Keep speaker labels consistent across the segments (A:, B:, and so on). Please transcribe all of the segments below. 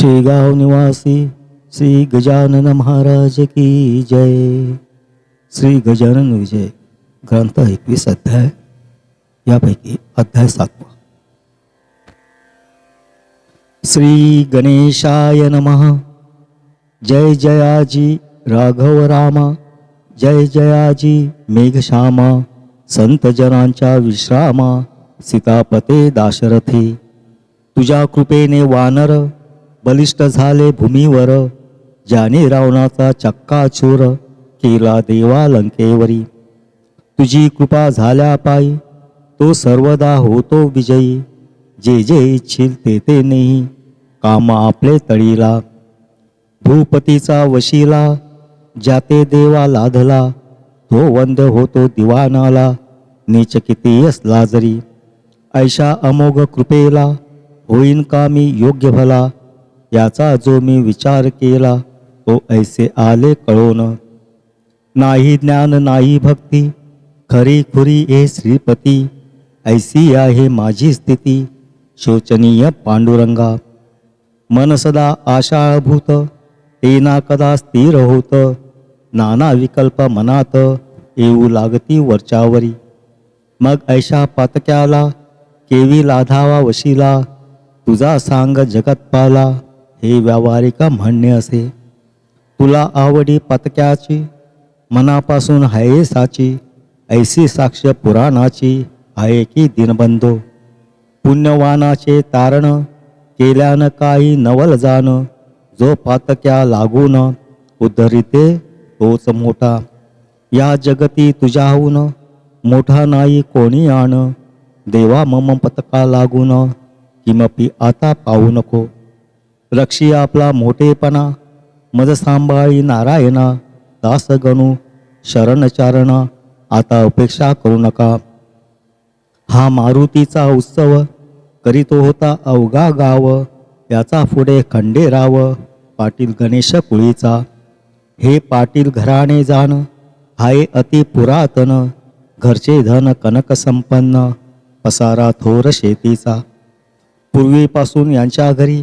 A: शेगाव निवासी श्री गजानन महाराज की जय। श्री गजानन विजय ग्रंथ एकवीस अध्याय यापैकी अध्याय सातवा। श्री गणेशाय नमः। जय जयाजी राघव रामा। जय जयाजी मेघश्यामा। संत जनांच्या विश्रामा। सीतापते दाशरथी। तुझ्या कृपेने वानर बलिष्ठ झाले भूमीवर ज्याने रावणाचा चक्का चोर केला देवा लंकेवरी तुझी कृपा झाल्या पायी तो सर्वदा होतो विजयी. जे जे इच्छिल ते ते नाही काम आपले तळीला. भूपतीचा वशीला जाते देवा लाधला तो वंद होतो दिवानाला नीच किती असला जरी ऐशा अमोघ कृपेला होईन का मी योग्य भला. याचा जो मी विचार केला तो ऐसे आले कळोन. नाही ज्ञान नाही भक्ती खरी खुरी ए श्रीपती ऐसी आहे माझी स्थिती शोचनीय पांडुरंगा. मन सदा आशाळभूत तेना कदा स्थिर होत नाना विकल्प मनात येऊ लागती वरच्यावरी. मग ऐशा पातक्याला केवी लाधावा वशीला तुझा सांग जगत्पाला हे व्यावहारिक म्हणणे असे. तुला आवडी पतक्याची मनापासून हाये साची ऐसी साक्ष पुराणाची आहे की दिनबंधो? पुण्यवानाचे तारण केल्यानं काही नवल जाण जो पातक्या लागून उद्धरिते तोच मोठा. या जगती तुझ्याहून मोठा नाही कोणी आण देवा मम पतका लागून किमपी आता पाहू नको. रक्षी आपला मोठेपणा मज सांभाळी नारायणा दास गणू शरणचारणा आता अपेक्षा करू नका. हा मारुतीचा उत्सव करीतो होता अवगा गाव याचा पुढे खंडेराव पाटील गणेश कुळीचा. हे पाटील घराणे जाण हाय अति पुरातन घरचे धन कनक संपन्न पसारा थोर शेतीचा. पूर्वीपासून यांच्या घरी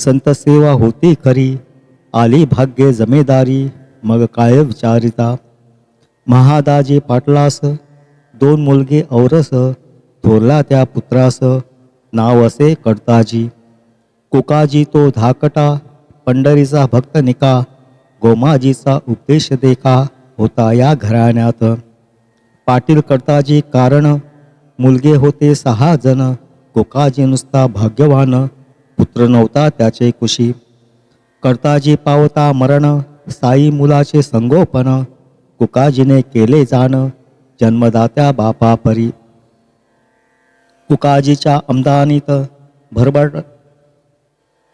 A: संत सेवा होती खरी. आली भाग्य जमेदारी मग काय विचारिता? महादाजी पाटलास दोन मुलगे औरस थोरला त्या पुत्रास नाव असे कडताजी कुकाजी तो धाकटा पंढरीचा भक्त निका गोमाजीचा उपदेश देखा होता या घराण्यात. पाटील कडताजी कारण मुलगे होते सहा जण कोकाजी नुसता भाग्यवान पुत्र नव्हता त्याचे कुशी कर्ताजी पावता मरण साई मुलाचे संगोपन कुकाजीने केले जाण जन्मदात्या बापा परी कुकाजीच्या आमदानीत भरभट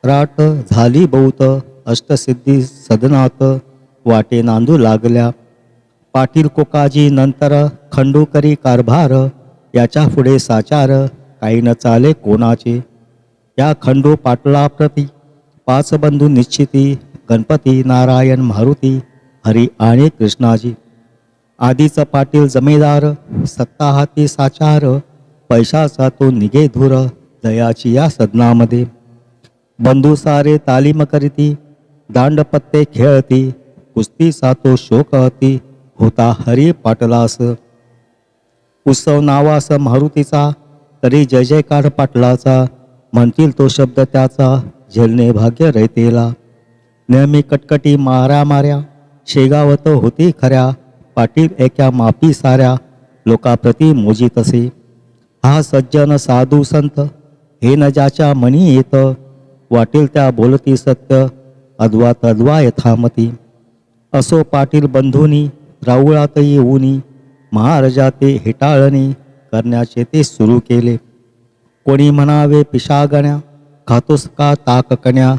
A: राट झाली बहुत अष्टसिद्धी सदनात वाटे नांदू लागल्या. पाटील कोकाजी नंतर खंडूकरी कारभार याच्यापुढे साचार काही न चाले कोणाचे. या खंडू पाटलाप्रती पाच बंधू निश्चिती गणपती नारायण मारुती हरी आणि कृष्णाजी. आधीचा पाटील जमेदार सत्ता हाती साचार पैशाचा तो निघे धुर दयाची या सदनामध्ये. बंधू सारे तालीम करीती दांडपत्ते खेळती कुस्तीचा तो शोक अति होता हरी पाटलास. उत्सव नावास मारुतीचा तरी जय जयकार पाटलाचा म्हणतील तो शब्द त्याचा झेलणे भाग्य रयतेला. नेहमी कटकटी माऱ्या माऱ्या शेगावत होती खऱ्या पाटील एका मापी साऱ्या लोकाप्रती मोजीत असे हा सज्जन साधू संत हे न ज्याच्या मनी येत वाटेल त्या बोलती सत्य अद्वा तद्वा यथामती. असो पाटील बंधूनी राऊळातही येऊनी महाराजा ते हेटाळणी करण्याचे ते सुरू केले. कोणी म्हणावे पिशागण्या खातोस का ताककण्या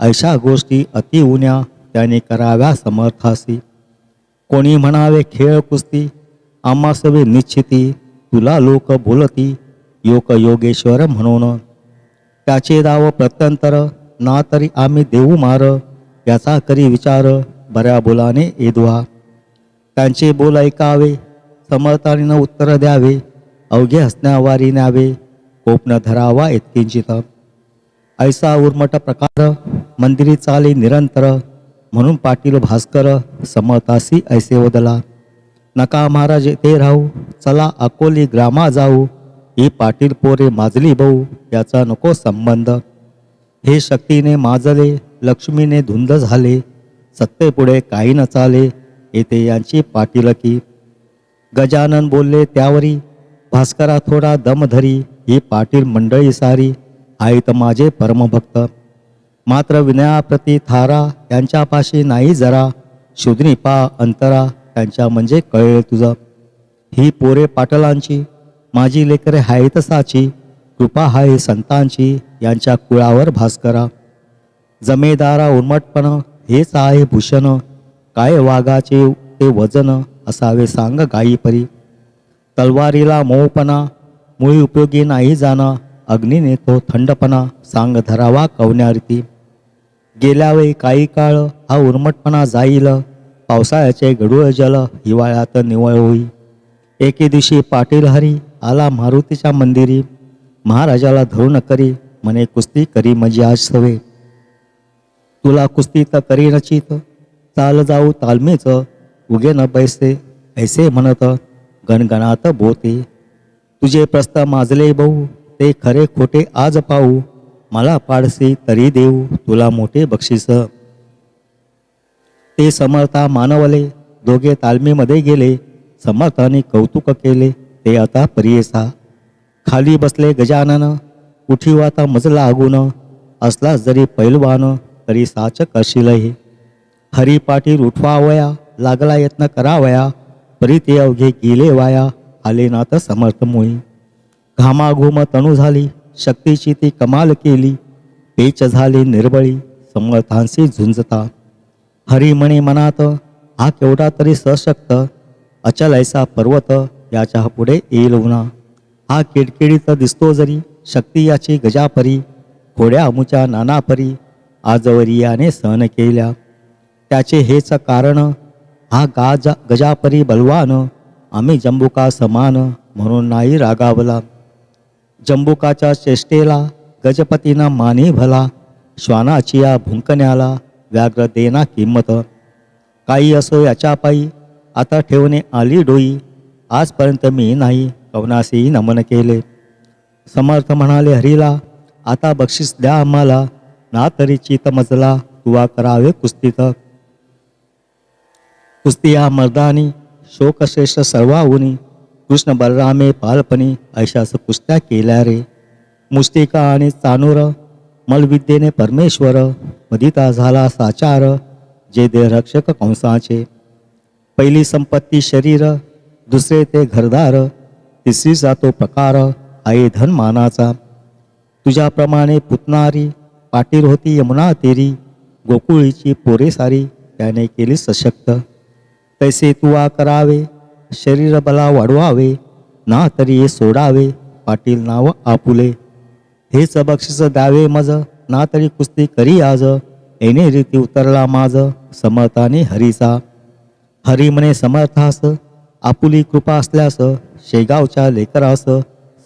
A: अशा गोष्टी अति उन्या त्याने कराव्या समर्थासी. कोणी म्हणावे खेळ कुस्ती आम्हा सवे निश्चिती तुला लोक बोलती योग योगेश्वर म्हणून. त्याचे दाव प्रत्यंतर ना तरी आम्ही देऊ मार याचा करी विचार बऱ्या बोलाने एदवा त्यांचे बोल ऐकावे समर्थाने उत्तर द्यावे अवघे हसण्यावारी न्यावे कोपन धरावा इतकिंचित ऐसा उर्मट प्रकार मंदिरी चाले निरंतर म्हणून पाटील भास्कर समतासी ऐसे ओदला नका महाराज ते राहू चला अकोली ग्रामा जाऊ ही पाटील पोरे माजली भाऊ याचा नको संबंध. हे शक्तीने माजले लक्ष्मीने धुंद झाले सत्तेपुढे काही न चाले येते यांची पाटीलकी. गजानन बोलले त्यावरी भास्करा थोडा दम धरी ही पाटील मंडळी सारी आईत माझे परमभक्त मात्र विनयाप्रती थारा यांच्यापाशी नाही जरा शोधनी पा अंतरा त्यांच्या म्हणजे कळेल तुझं ही पोरे पाटलांची माझी लेकरे आहेत साची कृपा हाय संतांची यांच्या कुळावर भास्करा जमेदारा उर्मटपण हेच आहे भूषण काय वाघाचे ते वजन असावे सांग गायीपरी तलवारीला मऊपणा मुळी उपयोगी नाही जाणं अग्निने तो थंडपणा सांग धरावा कवण्यारीती गेल्यावेळी काही काळ हा उर्मटपणा जाईल पावसाळ्याचे गडूळ जल हिवाळ्यात निवळ होई एके दिवशी पाटीलहरी आला मारुतीच्या मंदिरी. महाराजाला धरून करी म्हणे कुस्ती करी म्हणजे आज सवे तुला कुस्ती तर करी नचित चाल जाऊ तालमीच उगे न बैसे ऐसे म्हणत गणगणात बोते. तुझे प्रस्त माजले बहु ते खरे खोटे आज पाहू. मला पाडसे तरी देऊ तुला मोठे बक्षीस. ते समर्था मानवले दोघे तालमीमध्ये गेले. समर्थाने कौतुक केले ते आता परियेसा. खाली बसले गजानन कुठी वाता मजला आगून. असला जरी पैलवान तरी साच करशील हे. हरी पाटील उठवावया लागला यत्न करावया. परी ते अवघे गेले वाया. आले नात समर्थ मुळी घामाघूम तणू झाली शक्तीची ती कमाल केली. पेच झाली निर्बळी समर्थांशी झुंजता. हरी म्हणे मनात हा केवढा तरी सशक्त अचल ऐसा पर्वत याच्यापुढे येईल उन्हा. हा किडकिडीत दिसतो जरी शक्ती याची गजापरी खोड्या अमुच्या नानापरी आजवरी याने सहन केल्या. त्याचे हेच कारण हा गाजा गजापरी बलवान आम्ही जंबुका समान म्हणून नाही रागावला. जंबुकाच्या चेष्टेला गजपतीनं माने भला श्वानाची या भुंकण्याला व्याघ्र देना किंमत. काही असो याच्या पायी आता ठेवणे आली डोई आजपर्यंत मी नाही कवनासेही नमन केले. समर्थ म्हणाले हरीला आता बक्षीस द्या आम्हाला ना तरी चित मजला तुवा करावे कुस्तीत. कुस्ती या मर्दानी शोकश्रेष्ठ सर्वाहुनी कृष्ण बलरामे पालपणी ऐशास कुस्त्या केल्या रे. मुस्तिका आणि चानूर मलविद्येने परमेश्वर मदिता झाला साचार जे देहरक्षक कंसाचे. पहिली संपत्ती शरीर दुसरे ते घरदार तिसरी जातो प्रकार आई धन मानाचा. तुझ्याप्रमाणे पुतणारी पाटील होती यमुना तेरी गोकुळीची पोरे सारी त्याने केली सशक्त. कैसे तुवा करावे? शरीर बला वाढवावे ना तरी हे सोडावे पाटील नाव आपुले. हेच बक्षीस द्यावे मज ना तरी कुस्ती करी आज. येणे रीती उतरला माझ समर्थाने हरीचा. हरी म्हणे समर्थास आपुली कृपा असल्यास शेगावच्या लेकरास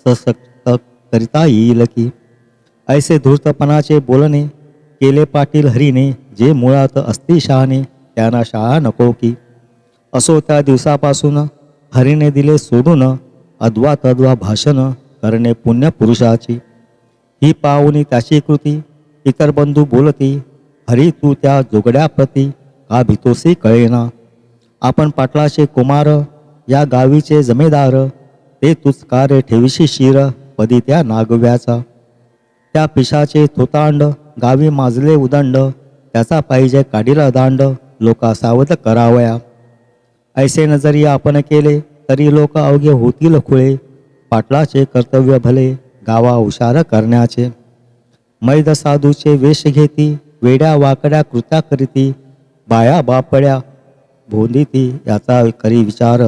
A: सशक्त करिता येईल की. ऐसे धूर्तपणाचे बोलणे केले पाटील हरीने जे मुळात असती शहाने त्यांना शाळा नको की. असो त्या दिवसापासून हरीने दिले सोडून अद्वा तद्वा भाषण करणे पुण्य पुरुषाची ही पाहुणी त्याची कृती इतर बंधू बोलती हरी तू त्या जोगड्याप्रती का भितोसी कळेना. आपण पाटलाचे कुमार या गावीचे जमेदार ते तुचकारे ठेवीशी शिर पदी त्या नागव्याचा. त्या पिशाचे थोतांड गावी माजले उदंड त्याचा पाहिजे काढीला दांड लोका सावध करावया. ऐसे न जरी आपण केले तरी लोक अवघे होतील खुळे। पाटलाचे कर्तव्य भले गावा हुशार करण्याचे। मैद साधूचे वेश घेती वेड्या वाकड्या कृत्या करीती। बाया बापड्या भोंदीती याचा करी विचार।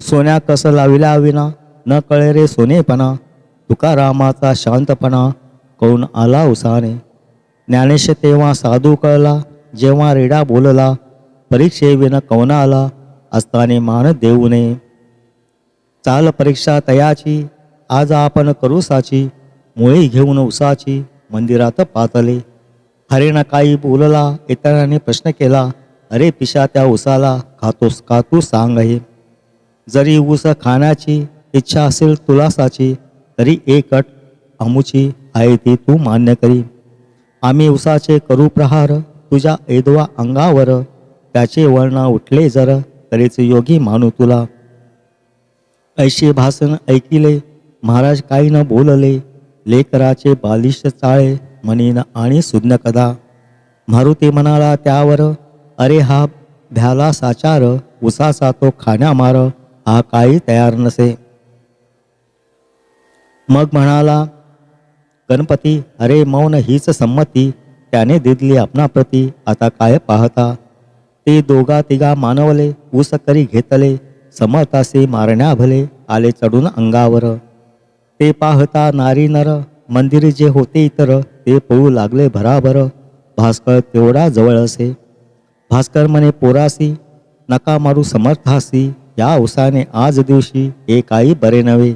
A: सोन्या कसं लाविल्या विना न कळे रे सोनेपणा। तुकारामाचा शांतपणा कळून आला उसाने। ज्ञानेश तेव्हा साधू कळला जेव्हा रेडा बोलला परीक्षेविन कवना आला। असताने मान देऊ नये चाल परीक्षा तयाची आज आपण करू साची मुळे घेऊन उसाची मंदिरात पातले. हरेनं काही बोलला इतरांनी प्रश्न केला अरे पिशा त्या उसाला खातोस का तू सांग हे. जरी ऊस खाण्याची इच्छा असेल तुला साची तरी एक अट अमुची आहे ती तू मान्य करी. आम्ही उसाचे करू प्रहार तुझ्या एदवा अंगावर त्याचे वर्ण उठले जर. तरीच योगी मानू तुला. ऐशी भाषण ऐकिले महाराज काही न बोलले लेकराचे बालिश चाळे म्हणीन आणि सुज्ञ कदा. मारुती म्हणाला त्यावर अरे हा भ्याला साचार उसाचा तो खाण्या मार हा काही तयार नसे. मग म्हणाला गणपती अरे मौन हीच संमती त्याने दिदली आपणाप्रती आता काय पाहता? ते दोघा तिघा मानवले ऊस करी घेतले समर्थासे मारण्या भले आले चढून अंगावर. ते पाहता नारी नर मंदिर जे होते इतर ते पळू लागले भराभर. भास्कर तेवढा जवळ असे. भास्कर म्हणे पोरासी नका मारू समर्थासी या उसाने आज दिवशी हे काही बरे नव्हे.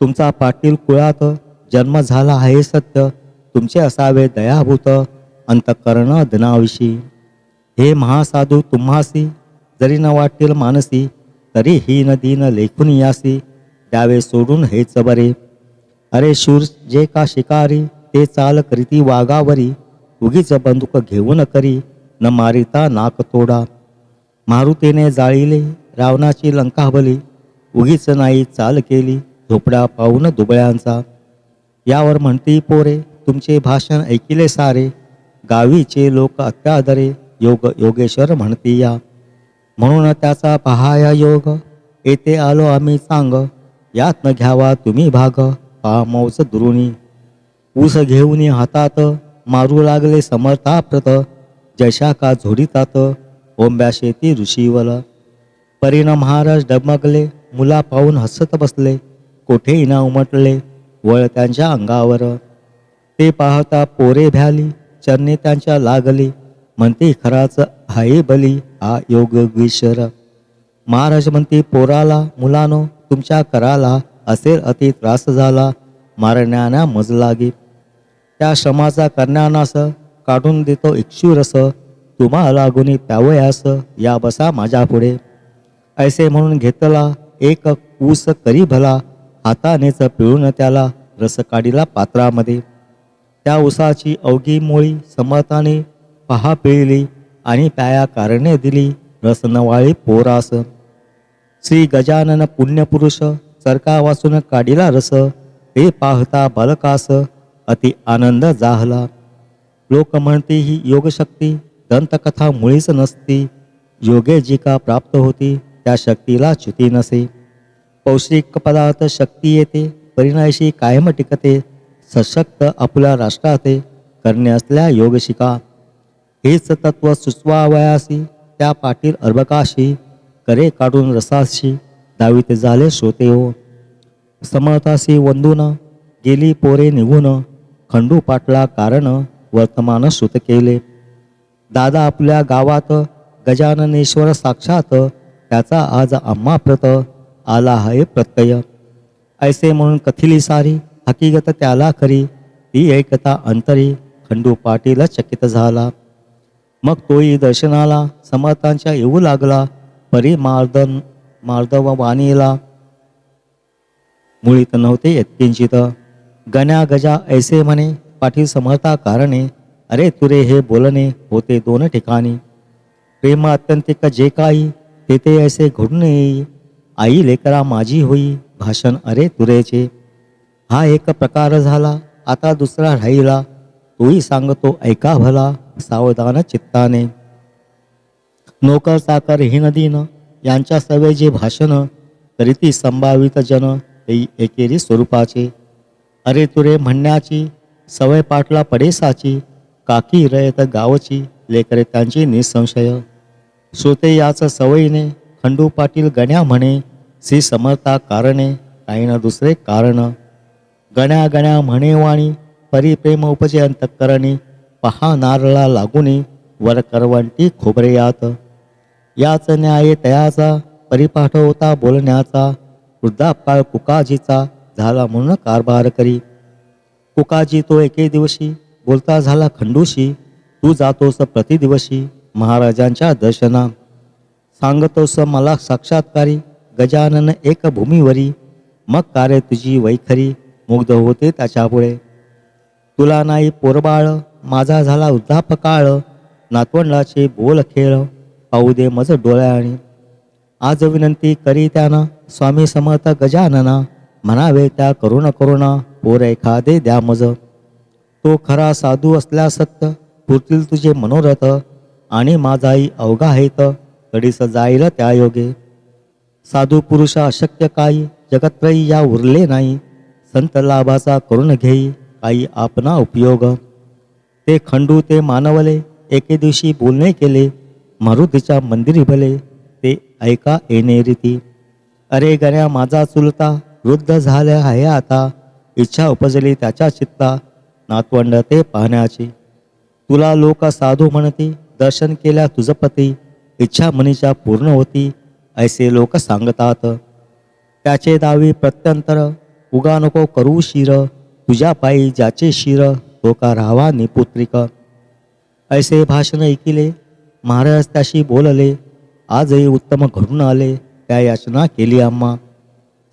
A: तुमचा पाटील कुळात जन्म झाला आहे सत्य तुमचे असावे दयाभूत अंतकरण दिनाविषयी. हे महासाधू तुम्हासी जरी न वाटेल मानसी तरी ही नदीन लेखून यासी द्यावे सोडून हेच बरे. अरे शूर जे का शिकारी ते चाल करीती वागावरी उगीच बंदूक घेऊन करी न मारिता नाक तोडा. मारुतीने जाळीले रावणाची लंका हवली उगीच नाही चाल केली झोपड्या पाहून दुबळ्यांचा. यावर म्हणती पोरे तुमचे भाषण ऐकिले सारे गावीचे लोक अत्यादरे योग योगेश्वर म्हणती या म्हणून त्याचा पहाया योग येथे आलो आम्ही सांग यात न घ्यावा तुम्ही भाग पामौच दुरुणी ऊस घेऊन हातात मारू लागले समर्थाप्रत जशा का झोडीतात ओंब्या शेती ऋषीवल परिणाम महाराज डगमगले मुला पाहून हसत बसले कोठेही ना उमटले वळ त्यांच्या अंगावर. ते पाहता पोरे भ्याली चरणे त्यांच्या लागली म्हणते खराच हाये बली हा योगेश्वर महाराज म्हणते पोराला मुलानो तुमच्या कराला असेल अति त्रास झाला. मारण्याना मज लागे. त्या श्रमाचा करण्यानास काढून देतो इक्षुरस तुम्हा लागून प्यावयास या बसा माझ्या पुढे. ऐसे म्हणून घेतला एक ऊस करी भला. हातानेच पिळून त्याला रस काढीला पात्रामध्ये. त्या उसाची अवघी मुळी समर्थाने पहा पिळली आणि प्याया कारणे दिली रसनवाळी पोरास. श्री गजानन पुण्यपुरुष सरका वाचून काढिला रस ते पाहता बालकास अति आनंद जाहला. लोक म्हणते ही योगशक्ती दंतकथा मुळीच नसती. योगे जी का प्राप्त होती त्या शक्तीला च्युती नसे. पौष्टिक पदार्थ शक्ती येते परिणायशी कायम टिकते सशक्त आपल्या राष्ट्राते करणे असल्या हेच तत्व सुचवावयासी त्या पाटील अर्भकाशी करे काढून रसाशी दावीत झाले श्रोते हो. समर्थासी वंदून गेली पोरे निघून खंडू पाटला कारण वर्तमान श्रुत केले. दादा आपल्या गावात गजाननेश्वर साक्षात त्याचा आज आम्हा प्रत आला आहे प्रत्यय. ऐसे म्हणून कथिली सारी हकीकत त्याला खरी ती ऐकता अंतरी खंडू पाटील चकित झाला. मग तोही दर्शनाला समर्थांच्या येऊ लागला. परी मार्दन मार्दव वाणीला मुळीत नव्हते यत्किंचित गण्या गजा ऐसे म्हणे पाठी समर्था कारणे. अरे तुरे हे बोलणे होते दोन ठिकाणी. प्रेम अत्यंतिक जे काही तेथे ऐसे घडून येई आई लेकरा माझी होई भाषण अरे तुरेचे. हा एक प्रकार झाला आता दुसरा राहिला. तोही सांगतो ऐका भला. सावधान चित्ताने. नोकर चाकर हिनदीन यांच्या सवे जे भाषण करीती संभावित जन ते एकेरी स्वरूपाचे. अरे तुरे म्हणण्याची सवय पाटला पडेसाची काकी रयत गावची लेकरे त्यांची निसंशय. श्रोते याच सवयीने खंडू पाटील गण्या म्हणे श्री समर्था कारणे काही ना दुसरे कारण. गण्या गण्या म्हणे वाणी परिप्रेम उपजे अंतकरणी पहा नारळा लागुनी वर करवंटी खोबरेयात याच न्याय तयाचा परिपाठ होता बोलण्याचा वृद्धापकाळ कुकाजीचा झाला म्हणून कारभार करी. कुकाजी तो एके दिवशी बोलता झाला खंडूशी तू जातोस प्रतिदिवशी महाराजांच्या दर्शना. सांगतोस मला साक्षात्कारी गजानन एक भूमीवरी मग कार्य तुझी वैखरी मुग्ध होते त्याच्यापुढे. तुला नाही पोरबाळ माझा झाला वृद्धापकाळ नातवंडाचे बोल खेळ पाहू दे मज डोळ्याने आज विनंती करी त्यानं स्वामी समर्थ गजानना म्हणावे त्या करुण करुणा पोर एखादे द्या मज. तो खरा साधू असल्या सत्य पुरतील तुझे मनोरथ आणि माझाही अवघा हेत तडीस जाईल त्या योगे. साधू पुरुष अशक्य काही जगत्रयी या उरले नाही संत लाभाचा करून घेई काही आपणा उपयोग. ते खंडू ते मानवले एके दिवशी बोलणे केले मारुतीच्या मंदिरी भले ते ऐका येणे रीती. अरे गण्या माझा चुलता वृद्ध झाल्या आहे आता इच्छा उपजली त्याच्या चित्ता नातवंड ते पाहण्याची. तुला लोक साधू म्हणती दर्शन केल्या तुझ पती इच्छा मनीच्या पूर्ण होती ऐसे लोक सांगतात. त्याचे दावी प्रत्यंतर उगा नको करू शिर तुझ्या पायी ज्याचे शिर तो का राहावा निपुत्रिक ऐसे भाषण ऐकिले महाराज त्याशी बोलले आजही उत्तम घडून आले त्या याचना केली आम्हा.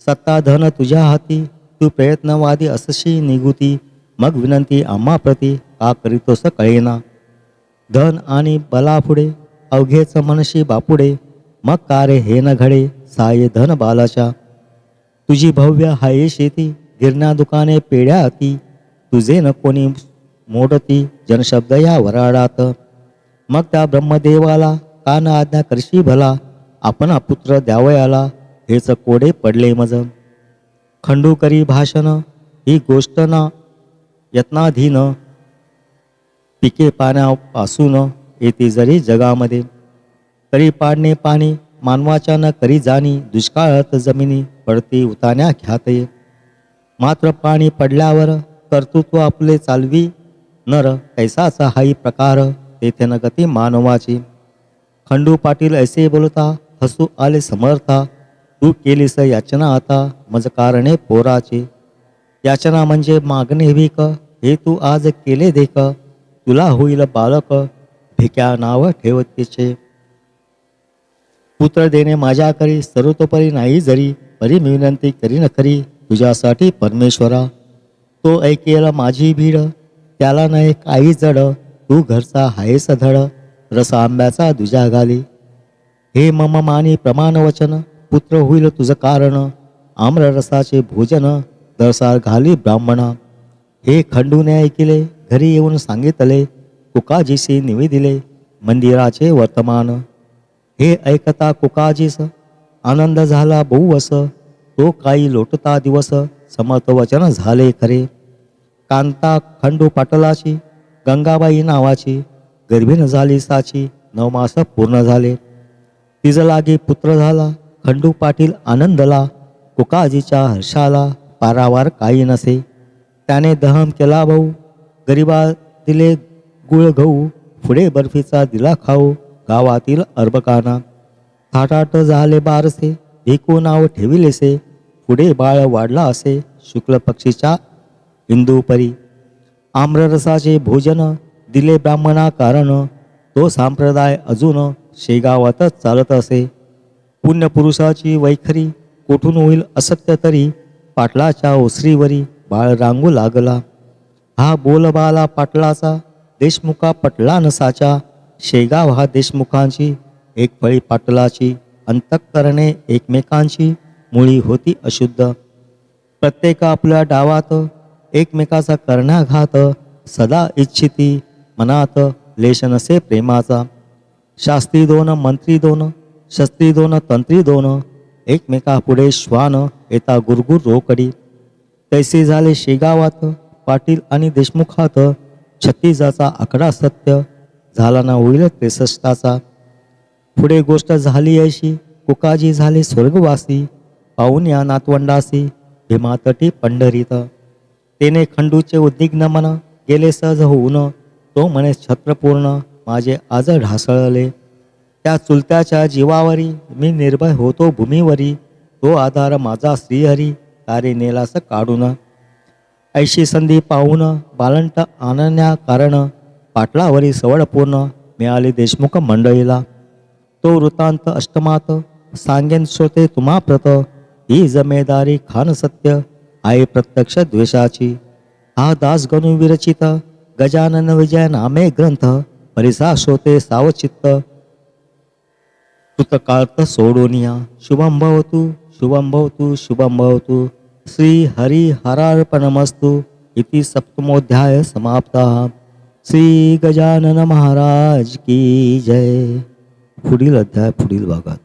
A: सत्ता धन तुझ्या हाती तू प्रयत्नवादी असशी निगुती मग विनंती आम्हा प्रती का करीतोस कळेना. धन आणि बलापुढे अवघेच मनशी बापुडे मग कारे हे न घडे साये धन बालाच्या. तुझी भव्य हाये शेती गिरण्या दुकाने पेढ्या अती तुझे न कोणी मोडती जनशब्द या वराडात. मग त्या ब्रह्मदेवाला कान आज्ञा करशी भला आपण पुत्र द्यावयाला हेच कोडे पडले मज. खंडू करी भाषण ही गोष्ट ना यत्नाधीन पिके पाण्यापासून येते जरी जगामध्ये. तरी पाडणे पाणी मानवाच्या न करी जाणी दुष्काळात जमिनी पडती उतान्या ख्याते मात्र पाणी पडल्यावर कर्तृत्व आपले चालवी. नर कैसाचा हाही प्रकार तेथे न गती मानवाची. खंडू पाटील ऐसे बोलता हसू आले समर्था. तू केलीस याचना आता मज कारणे पोराची. याचना म्हणजे मागणे भीक हे तू आज केले देख. तुला होईल बालक भिक्या नाव ठेवतीचे. पुत्र देणे माझ्याकरी सर्वतोपरी नाही जरी परी मी विनंती करी न करी तुझ्यासाठी परमेश्वरा. तो ऐकेल माझी भीड त्याला नाही काही जड तू घरचा हायस धड रस आंब्याचा दुजा घाली हे मम मानी प्रमाण वचन पुत्र होईल तुझं कारण आम्ररसाचे भोजन दरसार घाली ब्राह्मण. हे खंडूने ऐकिले घरी येऊन सांगितले कुकाजीशी निवेदिले मंदिराचे वर्तमान. हे ऐकता कुकाजीस आनंद झाला बहुवस तो काही लोटता दिवस समर्थ वचन झाले खरे. कांता खंडू पाटलाची गंगाबाई नावाची गर्भीण झाली साची नऊ मास पूर्ण झाले. तिज लागे पुत्र झाला खंडू पाटील आनंदला कुकाजीच्या हर्षाला पारावार काही नसे. त्याने दहम केला भाऊ गरिबा दिले गुळ गहू पुढे बर्फीचा दिला खाऊ गावातील अर्बकाना थाटाट झाले बारसे भिकू नाव ठेविलेसे. पुढे बाळ वाढला असे शुक्ल पक्षीच्या हिंदूपरी आम्ररसाचे भोजन दिले ब्राह्मणा कारण तो संप्रदाय अजून शेगावातच चालत असे. पुण्यपुरुषाची वैखरी कोठून होईल असत्य तरी पाटलाच्या ओसरीवरी बाळ रांगू लागला. हा बोलबाला पाटलाचा देशमुखा पटला नसाचा शेगाव हा देशमुखांची एक फळी पाटलाची अंतःकरणे एकमेकांची मुळी होती अशुद्ध. प्रत्येक आपल्या डावात एकमेकाचा कर्णाघात सदा इच्छिती मनात लेश नसे प्रेमाचा. शास्त्री दोन मंत्री दोन शस्त्री दोन तंत्री दोन एकमेका पुढे श्वान येता गुरगुर रोकडी. तैसे झाले शेगावात पाटील आणि देशमुखात छत्तीसाचा आकडा सत्य झाला ना होईल त्रेसष्टाचा. पुढे गोष्ट झाली अशी कुकाजी झाले स्वर्गवासी. पाहून या नातवंडासी भीमातटी पंढरीत. तेने खंडूचे उद्विग्न मन गेले सहज होऊन तो म्हणे छत्रपूर्ण माझे आज ढासळले. त्या चुलत्याच्या जीवावरी मी निर्भय होतो भूमीवरी तो आधार माझा श्रीहरी तारे नेलास काढून. ऐशी संधी पाहून बालंट आणण्या कारण पाटलावरी सवडपूर्ण मिळाली देशमुख मंडळीला. तो वृत्तांत अष्टमात सांगेन श्रोते तुम्हा प्रत ही जमेदारी खान सत्य आहे प्रत्यक्ष द्वेषाची हा दास गणू विरचित गजानन विजय नामे ग्रंथ परिसा श्रोते सावचित्त कृतकार्त सोडोनिया शुभम भवतु शुभम भवतु शुभम भवतु श्री हरी हरार्पणमस्तु इति सप्तमोध्याय समाप्ता श्री गजानन महाराज की जय पुढील अध्याय पुढील भागात